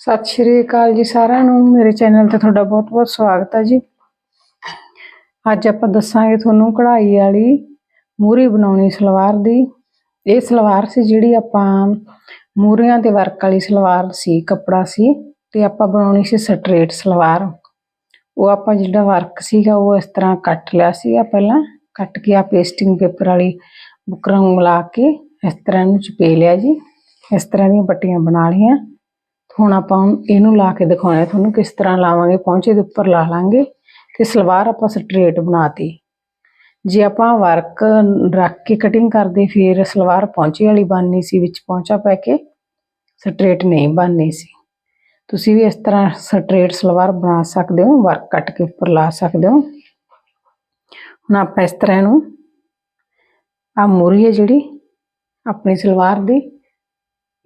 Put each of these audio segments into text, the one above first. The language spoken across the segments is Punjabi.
ਸਤਿ ਸ਼੍ਰੀ ਅਕਾਲ ਜੀ ਸਾਰਿਆਂ ਨੂੰ। ਮੇਰੇ ਚੈਨਲ ਤੇ ਤੁਹਾਡਾ ਬਹੁਤ-ਬਹੁਤ ਸਵਾਗਤ ਹੈ ਜੀ। ਅੱਜ ਆਪਾਂ ਦੱਸਾਂਗੇ ਤੁਹਾਨੂੰ ਕਢਾਈ ਵਾਲੀ ਮੂਰੀ ਬਣਾਉਣੀ ਸਲਵਾਰ ਦੀ। ਇਹ ਸਲਵਾਰ ਸੀ ਜਿਹੜੀ ਆਪਾਂ ਮੂਰੀਆਂ ਤੇ ਵਰਕ ਵਾਲੀ ਸਲਵਾਰ ਸੀ, ਕੱਪੜਾ ਸੀ ਤੇ ਆਪਾਂ ਬਣਾਉਣੀ ਸੀ ਸਟ੍ਰੇਟ ਸਲਵਾਰ। ਉਹ ਆਪਾਂ ਜਿਹੜਾ ਵਰਕ ਸੀਗਾ ਉਹ ਇਸ ਤਰ੍ਹਾਂ ਕੱਟ ਲਿਆ ਸੀਗਾ ਪਹਿਲਾਂ। ਕੱਟ ਕੇ ਆ ਪੇਸਟਿੰਗ ਪੇਪਰ ਵਾਲੀ ਬੁਕਰਾਂ ਨੂੰ ਮਿਲਾ ਕੇ ਇਸ ਤਰ੍ਹਾਂ ਇਹਨੂੰ ਚਪੇ ਲਿਆ ਜੀ। ਇਸ ਤਰ੍ਹਾਂ ਦੀਆਂ ਪੱਟੀਆਂ ਬਣਾ ਲਈਆਂ। ਹੁਣ ਆਪਾਂ ਇਹਨੂੰ ਲਾ ਕੇ ਦਿਖਾਉਣਾ ਤੁਹਾਨੂੰ ਕਿਸ ਤਰ੍ਹਾਂ ਲਾਵਾਂਗੇ ਪਹੁੰਚੇ ਦੇ ਉੱਪਰ ਲਾ ਲਾਂਗੇ ਤੇ ਸਲਵਾਰ ਆਪਾਂ ਸਟ੍ਰੇਟ ਬਣਾਤੀ। ਜੇ ਆਪਾਂ ਵਰਕ ਰੱਖ ਕੇ ਕਟਿੰਗ ਕਰਦੇ, ਫਿਰ ਸਲਵਾਰ ਪਹੁੰਚੇ ਵਾਲੀ ਬਣਨੀ ਸੀ, ਵਿੱਚ ਪਹੁੰਚਾ ਪੈ ਕੇ ਸਟ੍ਰੇਟ ਨਹੀਂ ਬਣਨੀ ਸੀ। ਤੁਸੀਂ ਵੀ ਇਸ ਤਰ੍ਹਾਂ ਸਟ੍ਰੇਟ ਸਲਵਾਰ ਬਣਾ ਸਕਦੇ ਹੋ ਵਰਕ ਕੱਟ ਕੇ ਉੱਪਰ ਲਾ ਸਕਦੇ ਹੋ। ਹੁਣ ਆਪਾਂ ਇਸ ਤਰ੍ਹਾਂ ਇਹਨੂੰ ਆ ਮੂਰੀ ਹੈ ਜਿਹੜੀ, ਆਪਣੀ ਸਲਵਾਰ ਦੀ,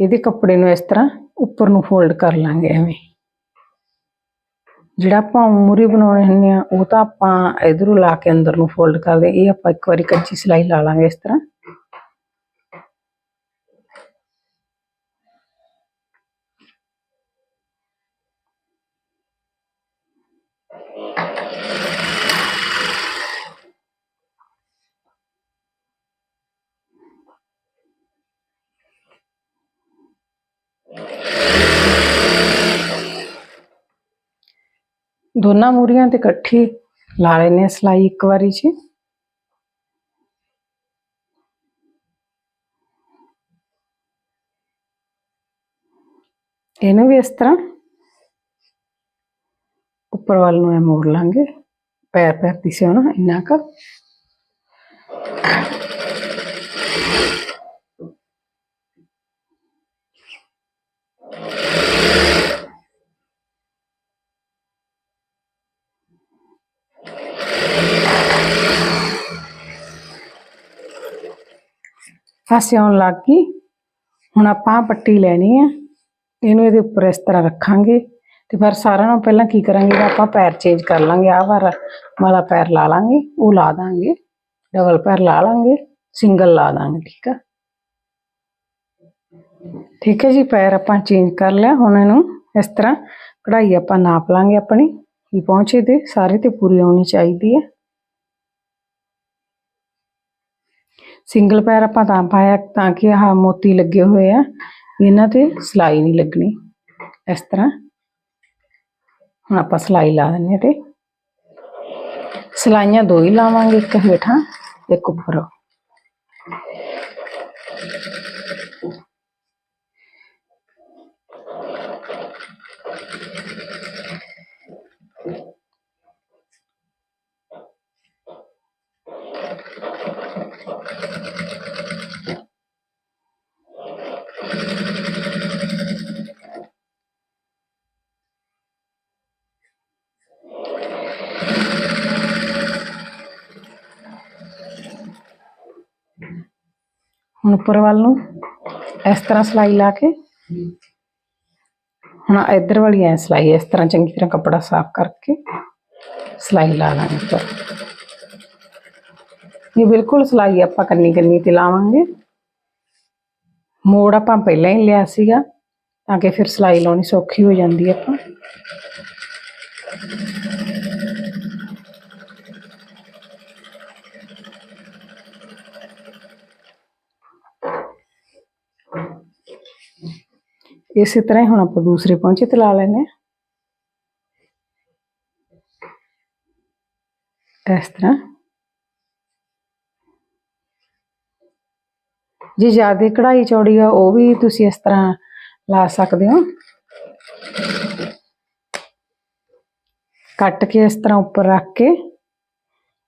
ਇਹਦੇ ਕੱਪੜੇ ਨੂੰ ਇਸ ਤਰ੍ਹਾਂ ਉੱਪਰ ਨੂੰ ਫੋਲਡ ਕਰ ਲਾਂਗੇ ਐਵੇਂ। ਜਿਹੜਾ ਆਪਾਂ ਮੂਰੀ ਬਣਾਉਣੇ ਹੁੰਦੇ ਆ, ਉਹ ਤਾਂ ਆਪਾਂ ਇਧਰੋਂ ਲਾ ਕੇ ਅੰਦਰ ਨੂੰ ਫੋਲਡ ਕਰਦੇ, ਇਹ ਆਪਾਂ ਇੱਕ ਵਾਰੀ ਕੱਚੀ ਸਿਲਾਈ ਲਾ ਲਾਂਗੇ ਇਸ ਤਰ੍ਹਾਂ। ਦੋਨਾਂ ਮੂਰੀਆਂ ਤੇ ਇਕੱਠੀ ਲਾ ਲੈਨੇ ਆ ਸਿਲਾਈ ਇੱਕ ਵਾਰੀ 'ਚ ਇਹਨੂੰ ਵੀ ਇਸ ਤਰ੍ਹਾਂ ਉੱਪਰ ਵੱਲ ਨੂੰ ਇਹ ਮੋੜ ਲਾਂਗੇ। ਪੈਰ ਪੈਰ ਦੀ ਸਿਉਣਾ, ਇੰਨਾ ਕੁ। ਫਾਸੇ ਆਉਣ ਲੱਗ ਗਈ। ਹੁਣ ਆਪਾਂ ਪੱਟੀ ਲੈਣੀ ਆ। ਇਹਨੂੰ ਇਹਦੇ ਉੱਪਰ ਇਸ ਤਰ੍ਹਾਂ ਰੱਖਾਂਗੇ। ਤੇ ਫਿਰ ਸਾਰਿਆਂ ਨਾਲੋਂ ਪਹਿਲਾਂ ਕੀ ਕਰਾਂਗੇ? ਆਪਾਂ ਪੈਰ ਚੇਂਜ ਕਰ ਲਾਂਗੇ। ਆਹ ਵਾਰ ਵਾਲਾ ਪੈਰ ਲਾ ਲਾਂਗੇ। ਉਹ ਲਾ ਦਾਂਗੇ। ਡਬਲ ਪੈਰ ਲਾ ਲਾਂਗੇ। ਸਿੰਗਲ ਲਾ ਦਾਂਗੇ, ਠੀਕ ਆ? ਠੀਕ ਹੈ ਜੀ, ਪੈਰ ਆਪਾਂ ਚੇਂਜ ਕਰ ਲਿਆ। ਹੁਣ ਇਹਨੂੰ ਇਸ ਤਰ੍ਹਾਂ ਕਢਾਈ ਆਪਾਂ ਨਾਪ ਲਾਂਗੇ ਆਪਣੀ। ਵੀ ਪਹੁੰਚੇ ਤੇ, ਸਾਰੇ ਤੇ ਪੂਰੀ ਆਉਣੀ ਚਾਹੀਦੀ ਹੈ ਸਿੰਗਲ ਪੈਰ ਆਪਾਂ ਤਾਂ ਪਾਇਆ, ਤਾਂ ਕਿ ਆਹ ਮੋਤੀ ਲੱਗੇ ਹੋਏ ਆ। ਇਹਨਾਂ ਤੇ ਸਿਲਾਈ ਨਹੀਂ ਲੱਗਣੀ। ਇਸ ਤਰ੍ਹਾਂ ਹੁਣ ਆਪਾਂ ਸਿਲਾਈ ਲਾ ਦਿੰਨੇ ਆ ਤੇ ਸਿਲਾਈਆਂ ਦੋ ਹੀ ਲਾਵਾਂਗੇ ਇੱਕ ਹੇਠਾਂ, ਇੱਕ ਉੱਪਰ। ਹੁਣ ਉੱਪਰ ਵੱਲ ਨੂੰ, ਇਸ ਤਰ੍ਹਾਂ ਸਿਲਾਈ ਲਾ ਕੇ। ਹੁਣ ਇੱਧਰ ਵਾਲੀ ਐ ਸਿਲਾਈ, ਇਸ ਤਰ੍ਹਾਂ ਚੰਗੀ ਤਰ੍ਹਾਂ ਕੱਪੜਾ ਸਾਫ਼ ਕਰਕੇ ਸਿਲਾਈ ਲਾ ਲਾਂਗੇ ਉੱਪਰ। ਇਹ ਬਿਲਕੁਲ ਸਿਲਾਈ ਆਪਾਂ ਕੰਨੀ ਕੰਨੀ ਤੇ ਲਾਵਾਂਗੇ। ਮੋੜ ਆਪਾਂ ਪਹਿਲਾਂ ਹੀ ਲਿਆ ਸੀਗਾ, ਤਾਂ ਕਿ ਫਿਰ ਸਿਲਾਈ ਲਾਉਣੀ ਸੌਖੀ ਹੋ ਜਾਂਦੀ ਆਪਾਂ। ਇਸੇ ਤਰ੍ਹਾਂ ਹੀ ਹੁਣ ਆਪਾਂ ਦੂਸਰੇ ਪਹੁੰਚੇ ਤੇ ਲਾ ਲੈਨੇ ਆ ਇਸ ਤਰ੍ਹਾਂ। ਜੇ ਜ਼ਿਆਦਾ ਕਢਾਈ ਚੌੜੀ ਆ, ਉਹ ਵੀ ਤੁਸੀਂ ਇਸ ਤਰ੍ਹਾਂ ਲਾ ਸਕਦੇ ਹੋ। ਕੱਟ ਕੇ ਇਸ ਤਰ੍ਹਾਂ ਉੱਪਰ ਰੱਖ ਕੇ।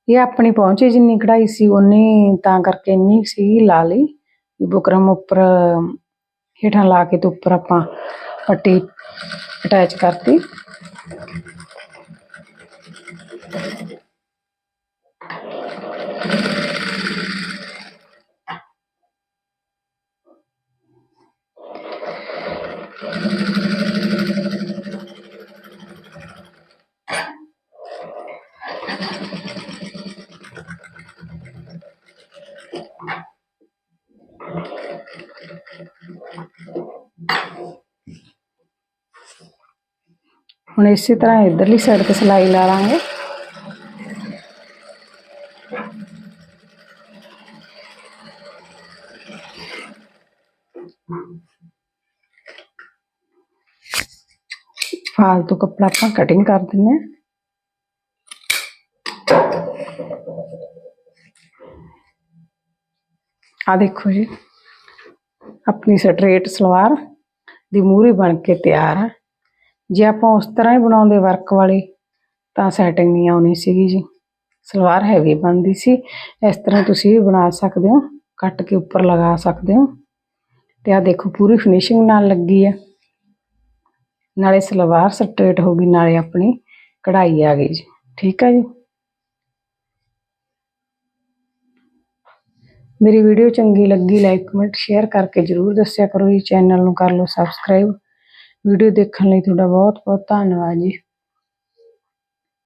ਇਹ ਆਪਣੀ ਪਹੁੰਚੇ ਜਿੰਨੀ ਕਢਾਈ ਸੀ ਉਨੀ ਤਾਂ ਕਰਕੇ ਇੰਨੀ ਸੀ, ਲਾ ਲਈ। ਬੁਕਰਮ ਉੱਪਰ ਹੇਠਾਂ ਲਾ ਕੇ ਤੇ ਉੱਪਰ ਆਪਾਂ ਪੱਟੀ ਅਟੈਚ ਕਰਤੀ Thank you. हम इसी तरह इधरली साइड से सिलाई ला लेंगे फालतू तो कपड़ा अपना कटिंग कर दें आ देखो जी। ਆਪਣੀ ਸਟ੍ਰੇਟ ਸਲਵਾਰ ਦੀ ਮੂਹਰੀ ਬਣ ਕੇ ਤਿਆਰ ਹੈ ਜੇ ਆਪਾਂ ਉਸ ਤਰ੍ਹਾਂ ਹੀ ਬਣਾਉਂਦੇ ਵਰਕ ਵਾਲੀ, ਤਾਂ ਸੈਟਿੰਗ ਨਹੀਂ ਆਉਣੀ ਸੀਗੀ ਜੀ। ਸਲਵਾਰ ਹੈਵੀ ਬਣਦੀ ਸੀ। ਇਸ ਤਰ੍ਹਾਂ ਤੁਸੀਂ ਵੀ ਬਣਾ ਸਕਦੇ ਹੋ, ਕੱਟ ਕੇ ਉੱਪਰ ਲਗਾ ਸਕਦੇ ਹੋ। ਤੇ ਆ ਦੇਖੋ, ਪੂਰੀ ਫਿਨਿਸ਼ਿੰਗ ਨਾਲ ਲੱਗੀ ਹੈ ਨਾਲੇ ਸਲਵਾਰ ਸਟ੍ਰੇਟ ਹੋ ਗਈ, ਨਾਲੇ ਆਪਣੀ ਕਢਾਈ ਆ ਗਈ ਜੀ। ਠੀਕ ਹੈ ਜੀ? ਮੇਰੀ ਵੀਡੀਓ ਚੰਗੀ ਲੱਗੀ ਲਾਈਕ ਕਮੈਂਟ ਸ਼ੇਅਰ ਕਰਕੇ ਜਰੂਰ ਦੱਸਿਆ ਕਰੋ ਜੀ। ਚੈਨਲ ਨੂੰ ਕਰ ਲਓ ਸਬਸਕ੍ਰਾਈਬ ਵੀਡੀਓ ਦੇਖਣ ਲਈ ਤੁਹਾਡਾ ਬਹੁਤ ਬਹੁਤ ਧੰਨਵਾਦ ਜੀ।